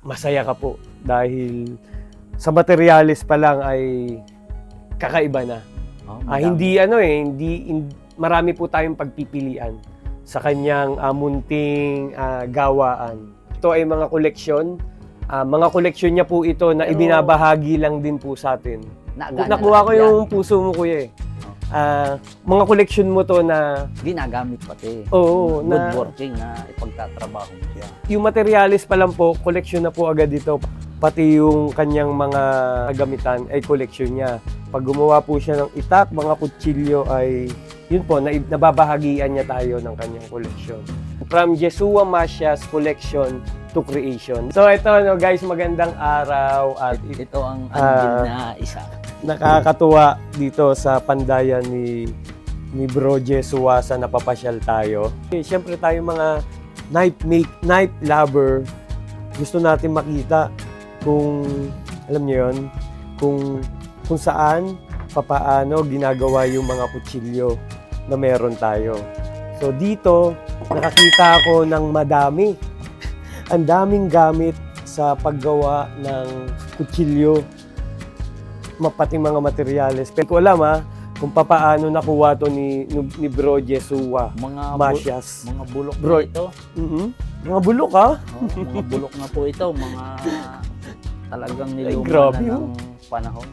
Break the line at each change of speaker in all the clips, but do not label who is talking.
masaya ka po dahil sa materialis pa lang ay kakaiba na.
Oh,
Ah, hindi ano eh, hindi, hin- marami po tayong pagpipilian sa kanyang ah, munting ah, gawaan. Ito ay mga koleksyon. Ah, mga koleksyon niya po ito na
Pero-
ibinabahagi lang din po sa atin. Nakuha ko yung puso mo kuya eh. Ah, mga koleksyon mo to na
Ginagamit pati.
oo,
Good
na
working na ipagtatrabaho mo siya.
yung materialis pa lang po, koleksyon na po agad ito. Pati yung kanyang mga gamitan ay koleksyon niya. Pag gumawa po siya ng itak, mga kutsilyo ay yun po, na, nababahagian niya tayo ng kanyang koleksyon. From Jesua Masya's collection to creation. So ito no guys, magandang araw at it-
Ito ang
Ah.
na isa.
Nakakatuwa dito sa pandayan ni ni Bro Jesua sa napapasyal tayo. Eh, Siyempre tayo mga knife make knife lover gusto natin makita kung alam niyo yon kung kung saan papaano ginagawa yung mga kutsilyo na meron tayo. So dito nakakita ako ng madami. Ang daming gamit sa paggawa ng kutsilyo mapati mga materyales. Pero ko alam ha, kung papaano nakuha to ni, ni, Bro Jesua.
Mga bu-
Masyas.
mga bulok
Bro.
na ito.
Mhm. Mga bulok ha?
Oh, mga bulok na po ito, mga talagang niluma
grabe,
na
oh.
ng panahon.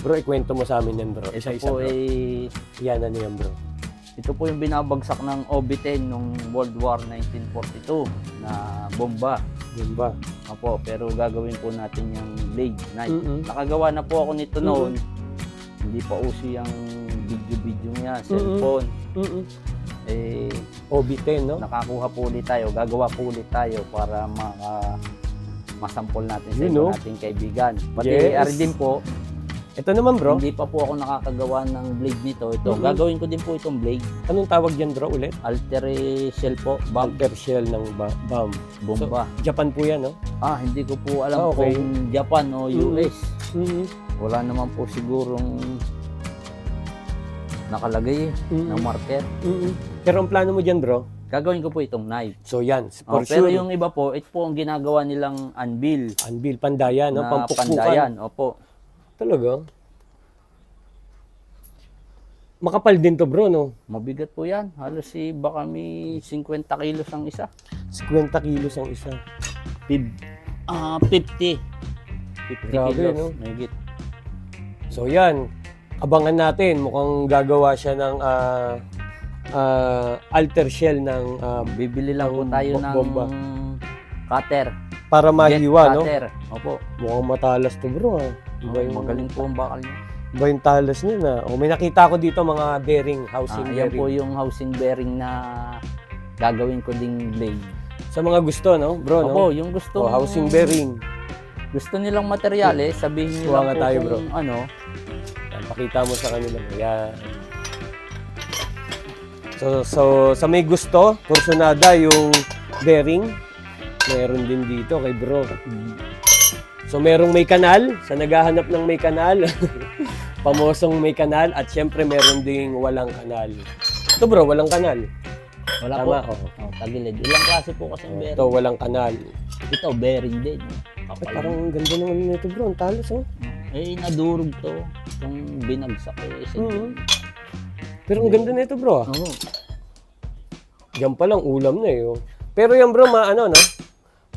Bro, ikwento mo sa amin yan bro.
Ito
Isa-isa
po
bro.
ay
Yan ano yan bro.
Ito po yung binabagsak ng OB-10 nung World War 1942 na bomba.
Yan ba?
Opo, pero gagawin po natin yung blade knife.
Mhm.
Nakagawa na po ako nito noon. Hindi pa uso yung video-video niya, cellphone.
Mhm.
Eh,
OB10 no?
nakakuha po ulit tayo, gagawa po ulit tayo para maka masampol natin sa nating kaibigan. Pati
Yes.
din po,
Ito naman bro.
hindi pa po ako nakakagawa ng blade nito. Ito,
Mhm.
gagawin ko din po itong blade.
Anong tawag yan bro ulit?
Altere shell po, bomb,
Bumper shell ng ba- bomb.
bomba.
Japan po yan no?
ah, hindi ko po alam
Ah, okay.
kung Japan o. US.
Mhm.
Wala naman po sigurong nakalagay
Mhm.
ng marker.
Mhm. Pero ang plano mo dyan bro?
Gagawin ko po itong knife.
So yan,
Oh,
for
pero
sure.
yung iba po, ito po ang ginagawa nilang anvil
Anvil, pandaya no? Pampukpukan.
pandayan. Opo.
Talaga? Makapal din to bro, no?
Mabigat po yan. Halos si baka may 50 kilos ang isa.
50 kilos ang isa.
Pib, ah 50. 50
Grabe,
kilos.
no?
Mahigit.
So yan, abangan natin. Mukhang gagawa siya ng ah, ah, alter shell ng ah,
Bibili lang po
Ang
tayo
bo-
ng
bomba.
cutter.
para mahiwa,
Jet
no?
cutter. Opo.
Mukhang matalas to bro, ha? Iba
Oh,
yung,
magaling po ang bakal niya.
iba yung talas niya na. O, may nakita ko dito mga bearing,
Ah,
housing
yan
bearing.
po yung housing bearing na gagawin ko ding blade.
Sa mga gusto, no? Bro, no?
Opo, yung gusto
O, housing bearing.
gusto nilang materyales, sabihin niyo
Kuha
lang po
tayo,
kung
bro.
ano,
Yan, pakita mo sa kanila. Yan. So, so, sa may gusto, Kursunada, yung bearing, meron din dito kay bro. So, merong may kanal, sa naghahanap ng may kanal, pamosong may kanal, at syempre meron ding walang kanal. Ito bro, walang kanal.
wala
Tama,
po.
oo.
Oh, tagilid. Ilang klase po kasi ang bearing.
Ito, walang kanal.
Ito, bearing din.
Ay, parang ang ganda naman nito bro, ang talos oh.
Eh, nadurog to. Itong binagsak eh. Isa
Mhm. Pero ang ganda nito bro. ah.
Oo.
Yan pa lang, ulam na eh. oh. Pero yan bro, ma, ano, no?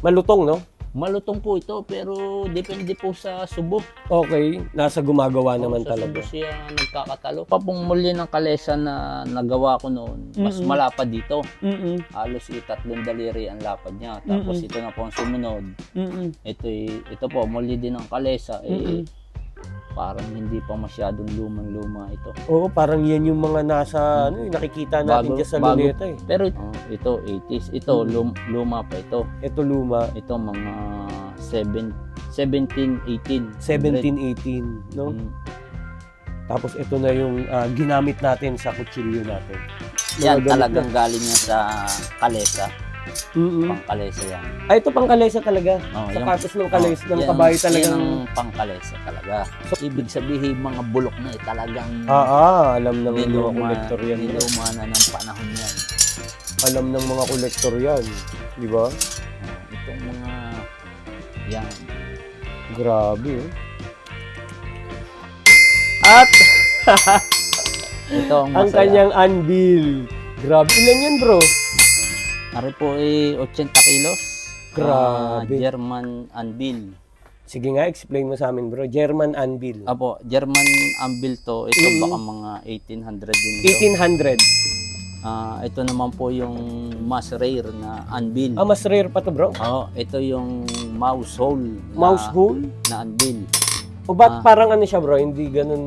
Malutong, no?
Malutong po ito, pero depende po sa subo.
Okay, nasa gumagawa naman
sa
talaga.
subo siya nagkakatalo. Papungmulya ng kalesa na nagawa ko noon, mas
Mhm.
malapad dito.
Mm-mm.
Halos itatlong daliri ang lapad niya. Tapos
Mhm.
ito na po ang sumunod.
Mm-mm.
Ito, ito po, muli din ang kalesa. Eh,
Mhm.
Parang hindi pa masyadong lumang-luma ito.
Oo, parang yan yung mga nasa, ano, yung nakikita natin
Bago-
dyan sa
bago.
luneta eh.
Pero oh, ito, 80s. Ito,
Mhm.
lum- luma pa ito.
Ito luma,
Ito, mga 7, 17, 18.
17, 18, no?
Mm.
Tapos ito na yung ah, ginamit natin sa kutsilyo natin.
Yan, talagang galing yan sa kalesa.
Na- Mm-mm.
Pang kalesa yan.
Ay, ito pang kalesa talaga.
Oh,
Sa
yung-
patos ng kalesa,
Oh,
ng
yan-
kabayo
Yan
talagang...
ang pangkalesa talaga. So, ibig sabihin, mga bulok na eh, talagang
Ah, ah, alam ng mga kolektor yan.
niluma na ng panahon yan.
Alam ng mga kolektor yan. Di ba?
Oh, itong mga Yan.
Grabe, oh. At
Ito ang
ang
masaya.
kanyang anvil. Grabe, ilan yan, bro?
Ari po ay 80 kilos.
Grabe.
Ah, German anvil.
Sige nga, explain mo sa amin, bro. German anvil.
Apo, German anvil to. Ito
Mm.
baka mga 1800 din ito.
1800.
Ah, ito naman po yung mas rare na anvil.
Ah, mas rare pa to, bro.
Oo, ito yung mouse hole. na-
Mouse hole?
Na anvil.
O ba't
Ah.
parang ano siya, bro? Hindi ganun...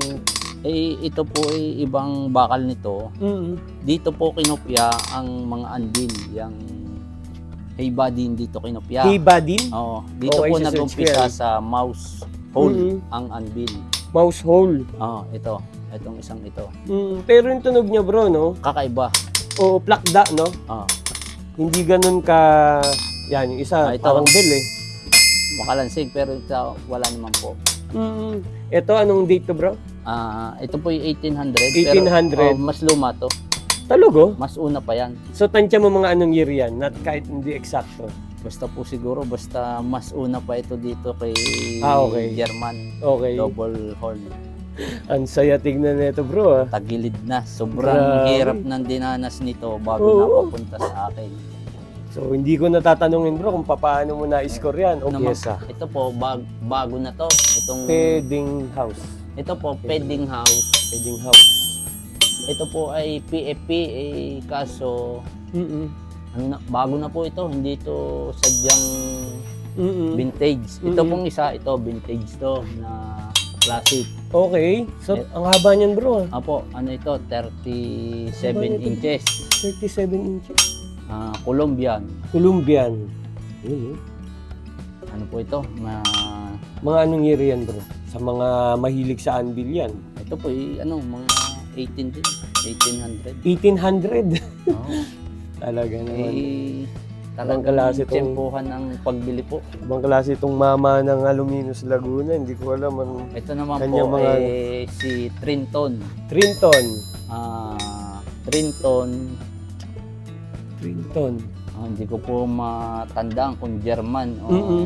Eh, ito po ay ibang bakal nito.
Mm.
Dito po kinopya ang mga anvil. Yung hey body dito kinopya.
Hiba din?
Oo, dito
Okay,
po nag-umpisa sa mouse hole
Mm-mm.
ang anvil.
Mouse hole.
Oo, ito. Itong isang ito.
Mm. Pero yung tunog niya, bro, no?
Kakaiba.
O plakda, no?
Oo.
Hindi ganun ka... Yan, yung isa,
Ah, ito.
parang bell, eh.
Makalansig pero ito wala naman po.
Mm. Ito, anong date to, bro?
Ah, ito po yung 1800.
1800.
Pero, oh, mas luma to.
Talugo?
Mas una pa yan.
So, tansya mo mga anong year yan, not kahit hindi eksakto.
Basta po siguro, basta mas una pa ito dito kay
Ah, okay.
German.
Okay.
Double horn.
Ang saya tignan nito, bro. ah.
Tagilid na. Sobrang
Grabe.
hirap ng dinanas nito bago
Oo.
napapunta sa akin.
So, hindi ko natatanungin, bro, kung paano mo na-score yan. O
Naman-
pyesa.
Ito po, bag, bago na to. Itong,
Pedding house.
Ito po, Pedding House.
Pedding house.
Ito po ay PFP, eh, kaso
Mm-mm.
ano na, bago na po ito. Hindi ito sadyang
Mm-mm.
vintage. Ito
Mm-mm.
pong isa, ito vintage to na classic.
Okay. So,
Eh.
ang haba niyan, bro. ah.
Apo, ano ito, 37
Haba nito.
inches.
37 inches.
Ah, Colombian.
Colombian. Yun, eh.
Ano po ito? Ma,
Mga anong year yan, bro? Sa mga mahilig sa anvil yan.
ito po, eh, ano, mga 18 din. 1800.
1800.
Oo.
Talaga naman.
eh,
Ibang
talagang
klase tong-
tsempuhan ang pagbili po.
Ibang klase itong mama ng Aluminous Laguna. Hindi ko alam ang
Ito naman
Kanyang
po,
mga-
eh, si Trinton.
Trinton.
Ah, Trinton,
Trinton.
ah, hindi ko po matandaan kung German o
Mm-mm.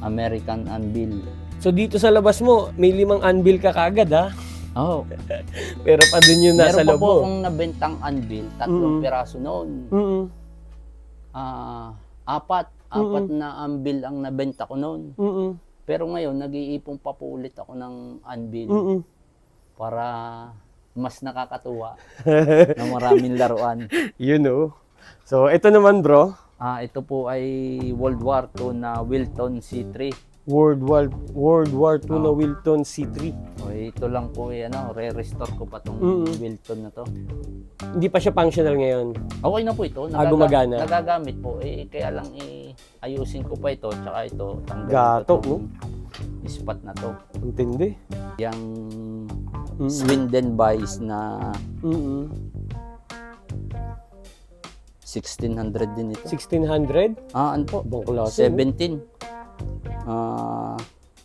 American Anvil.
So dito sa labas mo, may limang anvil ka kagad ha?
Oh,
Pero pa dun yun nasa
meron pa
loob
po
mo.
akong nabentang anvil, tatlong
Mm-mm.
piraso noon.
Mm-mm.
Ah, apat, apat na anvil ang nabenta ko noon.
Mm-mm.
Pero ngayon, nag-iipon pa po ulit ako ng anvil
Mm-mm.
para mas nakakatuwa na maraming laruan.
You know. So ito naman bro,
Ah, ito po ay World War II na Wilton C3.
World War World War II na
Oh.
Wilton C3.
O, ito lang po ay ano, re-restore ko pa tong
Mm-mm.
Wilton na to.
Hindi pa siya functional ngayon.
Okay na po ito.
Ah, gumagana.
Nagagamit po. Eh, kaya lang eh, ayusin ko pa ito. Tsaka ito, tanggalin
Gato,
ko tong spot na to.
Intindi.
Yung
Mm-mm.
Swindon Vice na
Mm-mm.
1600 din ito.
1600?
Ah, ano po?
Klase. no?
17. Ah,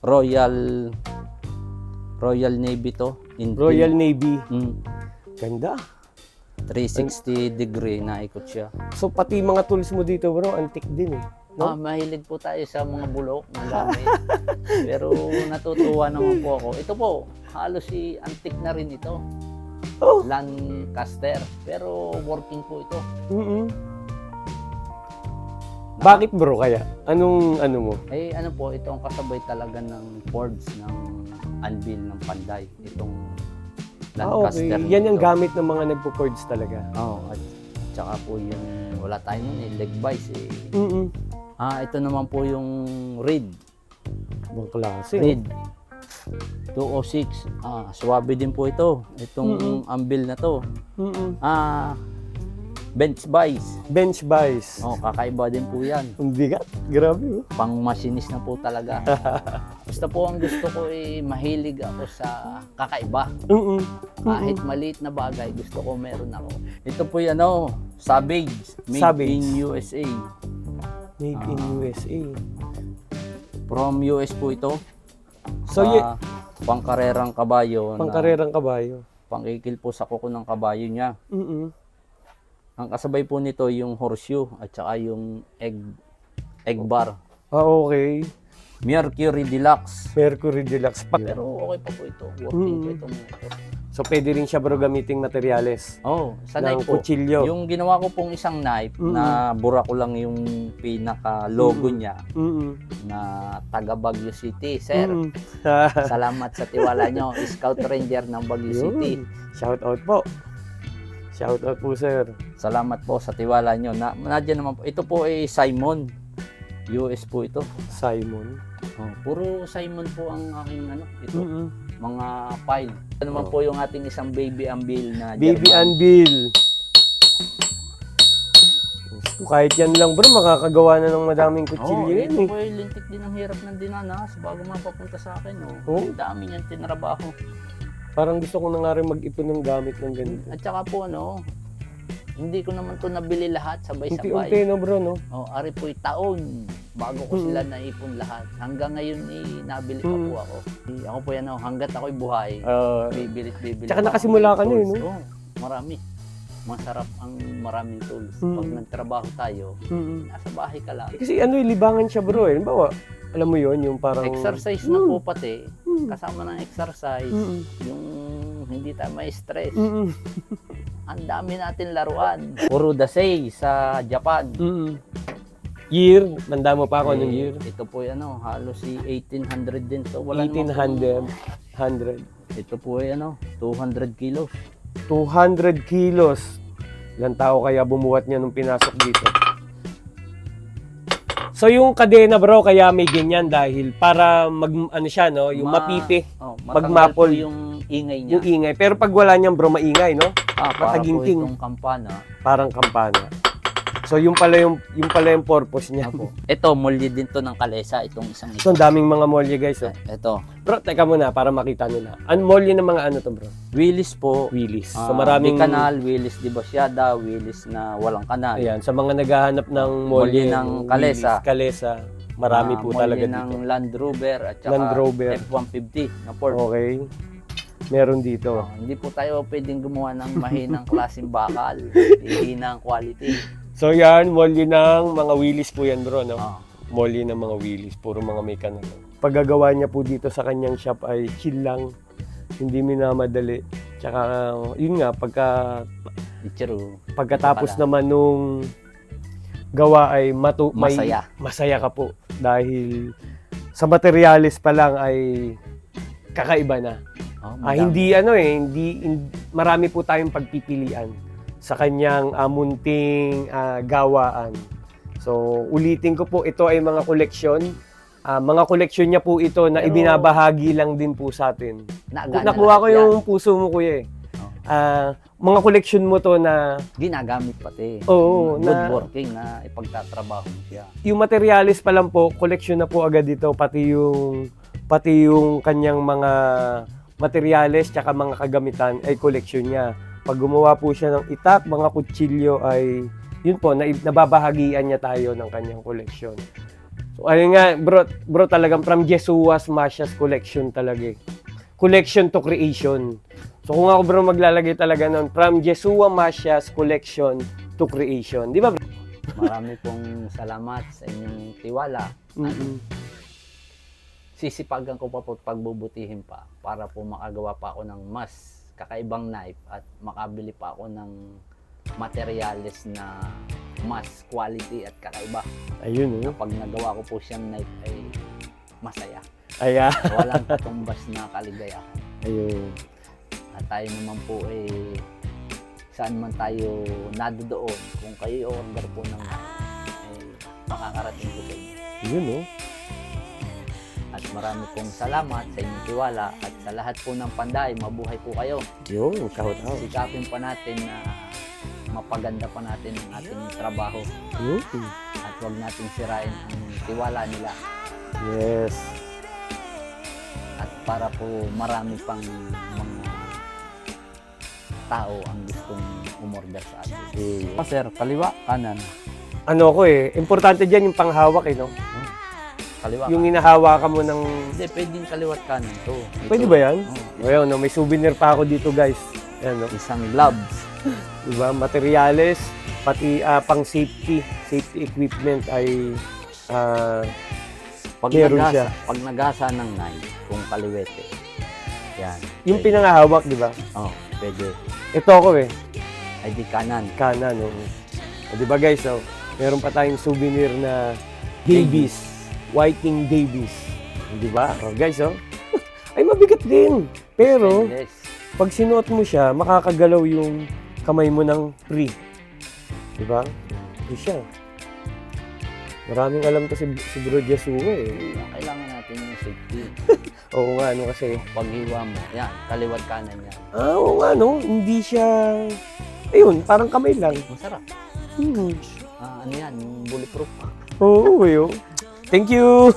Royal Royal Navy to. In
Royal Navy.
Mm,
Ganda.
360 degree na ikot siya.
So pati mga tools mo dito bro, antique din eh. No?
Ah, mahilig po tayo sa mga bulok gamit. Pero natutuwa naman po ako. Ito po, halos si antique na rin ito.
Oh.
Lancaster. Pero working po ito.
Mm-mm. Bakit bro kaya? Anong ano mo?
Eh ano po, ito ang kasabay talaga ng Fords ng anvil ng Panday. Itong
Ah, okay.
Lancaster.
Yan
ito.
gamit ng mga nagpo-forge talaga.
Oo, at tsaka po yung wala tayo nun eh, leg vice eh.
Mm-mm.
Ah, ito naman po yung Reed.
Ibang klase.
Reed. 206. Ah, swabe din po ito. Itong anvil na to.
Mm-mm.
Ah, bench vice.
Bench buys.
Oh, kakaiba din po yan.
Ang bigat. Grabe oh.
Pang masinis na po talaga. Basta po ang gusto ko eh, mahilig ako sa kakaiba.
Mm-mm.
Kahit maliit na bagay, gusto ko meron ako. Ito po yung ano, Savage. Made
Savage.
in USA.
Made in
Ah.
USA.
From US po ito.
So, y-
pangkarerang kabayo. na
pangkarerang kabayo.
pangkikil po sa kuko ng kabayo niya.
Mm-mm.
Ang kasabay po nito yung horseshoe at saka yung egg egg bar.
Ah, okay.
Mercury Deluxe.
Mercury Deluxe pa.
Pero okay pa po ito. Working
Mm.
po itong motor.
So pwede rin siya bro gamiting materyales
Oh, sa knife po.
kutsilyo.
Yung ginawa ko pong isang knife
Mm.
na bura ko lang yung pinaka logo
Mm.
niya
Mm-mm.
na taga Baguio City. Sir,
Mm-mm.
salamat sa tiwala nyo. Scout Ranger ng Baguio City.
Shout out po. Shout out po sir.
Salamat po sa tiwala nyo. Na, nandiyan naman po. Ito po ay Simon. US po ito.
Simon.
Oh, puro Simon po ang aking ano, ito,
Mm-mm.
mga file. Ito naman
Oh.
po yung ating isang baby ambil na
Baby
German.
Anvil. Kahit yan lang bro, makakagawa na ng madaming
Oo,
kutsilyo
oh,
yan eh.
po ay lintik din ang hirap ng dinanas bago mapapunta sa akin. Oh.
Oo.
Ang dami niyan tinrabaho.
Parang gusto ko na nga rin mag-ipon ng gamit ng ganito.
At saka po ano, hindi ko naman to nabili lahat
Unti-unti
sabay-sabay.
no bro no?
Oh, ari po'y taon bago ko
Mm.
sila naipon lahat. Hanggang ngayon eh, nabili pa
Mm.
po ako. Eh, Ako po yan, oh, hanggat ako'y buhay,
Ah,
bibilit bibili.
Tsaka
ako
nakasimula
ng
ka na eh,
tools.
no?
Oo, marami. Masarap ang maraming tools.
Mm.
Pag nagtrabaho tayo,
mm-mm.
nasa bahay ka lang.
Eh, Kasi ano, eh, libangan siya bro eh. Bawa, alam mo yon yung parang...
Exercise na
Mm.
po pati.
Mm.
Kasama ng exercise,
Mm-mm.
yung hindi tayo may stress.
Mm-mm.
Ang dami natin laruan. Puro dasay sa Japan.
Mm-mm. Year, tanda mo pa ako anong
Eh,
year?
Ito po ay ano, halos si 1800 din to. Wala naman
1800.
po-
100.
Ito po ay ano, 200 kilos.
200 kilos. Ilang tao kaya bumuhat niya nung pinasok dito? So yung kadena bro, kaya may ganyan dahil para mag ano siya no, yung
Ma-
mapipi,
Oh,
Pag
matanggal po
mapol.
yung ingay niya.
yung ingay. Pero pag wala niyang bro, maingay no?
ah, para po
mataginting.
itong kampana.
Parang kampana. So yung pala yung yung pala yung purpose niya.
Apo. Ito, molye din to ng kalesa, itong isang
So ang
ito.
daming mga molye guys. Oh.
Ito,
Bro, teka muna para makita nila. Ang molye ng mga ano to bro?
Willis po. Ah,
So maraming
May kanal, Willis di Basyada, Willis na walang kanal.
Ayan, sa mga naghahanap ng
Molye
molye,
ng kalesa.
kalesa, marami
Ah,
po
molye
talaga
ng
dito.
Land Rover at saka
Land Rover.
F-150 na Ford.
Okay. Meron dito.
Oh, hindi po tayo pwedeng gumawa ng mahinang klaseng bakal. Hihina ang quality.
So yan, molye ng mga wheelies po yan bro, no?
Oh.
Molye ng mga wheelies, puro mga may kanal. Paggagawa niya po dito sa kanyang shop ay chill lang, hindi minamadali. Tsaka, yun nga, pagka,
Ichiro.
pagkatapos
Pala.
naman nung gawa ay matu may-
Masaya.
masaya ka po. Dahil sa materialis pa lang ay kakaiba na.
Oh,
Ah,
madami.
hindi ano eh, hindi, hin- marami po tayong pagpipilian sa kanyang ah, munting ah, gawaan. So, ulitin ko po, ito ay mga koleksyon. Ah, mga koleksyon niya po ito na
Pero-
ibinabahagi lang din po sa atin.
Nagana
Nakuha ko
lahat yan.
yung puso mo, kuya eh.
Oh.
Ah, mga koleksyon mo to na
Ginagamit pati.
Oo,
Good
na-
working na ipagtatrabaho siya.
yung materialis pa lang po, koleksyon na po agad dito, pati yung pati yung kanyang mga materialis tsaka mga kagamitan ay koleksyon niya. Pag gumawa po siya ng itak, mga kutsilyo ay yun po, na, nababahagian niya tayo ng kanyang koleksyon. So ayun nga, bro, bro talagang from Jesuas Masias collection talaga eh. Collection to creation. So kung ako bro maglalagay talaga nun, from Jesua Masias collection to creation. Di ba bro?
Marami pong salamat sa inyong tiwala.
Mm-mm.
Sisipagan ko pa po pagbubutihin pa para po makagawa pa ako ng mas kakaibang knife at makabili pa ako ng materials na mas quality at kakaiba.
Ayun oh.
Kapag nagawa ko po siyang knife ay masaya.
Aya.
Walang katumbas na kaligayahan.
Ayun.
At tayo naman po eh saan man tayo nadodoon kung kayo order po ng eh makakarating po sa inyo.
Yun oh.
At marami pong salamat sa inyong tiwala at sa lahat po ng panday, mabuhay po kayo.
Yun, kahot out.
Sikapin pa natin na mapaganda pa natin ang ating trabaho
Yun.
at huwag natin sirain ang tiwala nila.
Yes.
At para po marami pang mga tao ang gustong umorder sa atin.
Eh,
sir, kaliwa, kanan.
ano ko eh, importante dyan yung panghawak eh, no?
Kaliwa.
Yung inahawakan mo ng...
Hindi, pwedeng kaliwat kanan to. Ito.
Pwede ba yan?
Oo.
Ayun, no, may souvenir pa ako dito guys. Yan, no?
Isang gloves.
Diba? Materials, pati ah, pang safety, safety equipment ay ah,
Pag
Meron
nagasa,
siya.
pag nagasa ng knife, kung kaliwete, yan.
Yung
pwede.
pinangahawak, di ba?
Oh, pwede.
Ito ako eh.
Ay di kanan.
Kanan, oh. O, di ba guys, oh, meron pa tayong souvenir na Davies. Whiting Davies. Di ba? Oh, guys, oh. Ay, mabigat din. Pero, pag sinuot mo siya, makakagalaw yung kamay mo ng free. Di ba? Di siya. Maraming alam to si, si Bro Jesuo eh.
Kailangan natin yung safety.
Oo nga, ano kasi.
Paghiwa mo, yan, kaliwat kanan yan.
Ah, oo nga, no? Hindi siya... Ayun, parang kamay lang.
Masarap.
Hmm.
Ah, ano yan, yung bulletproof.
Oo, oh, Thank you!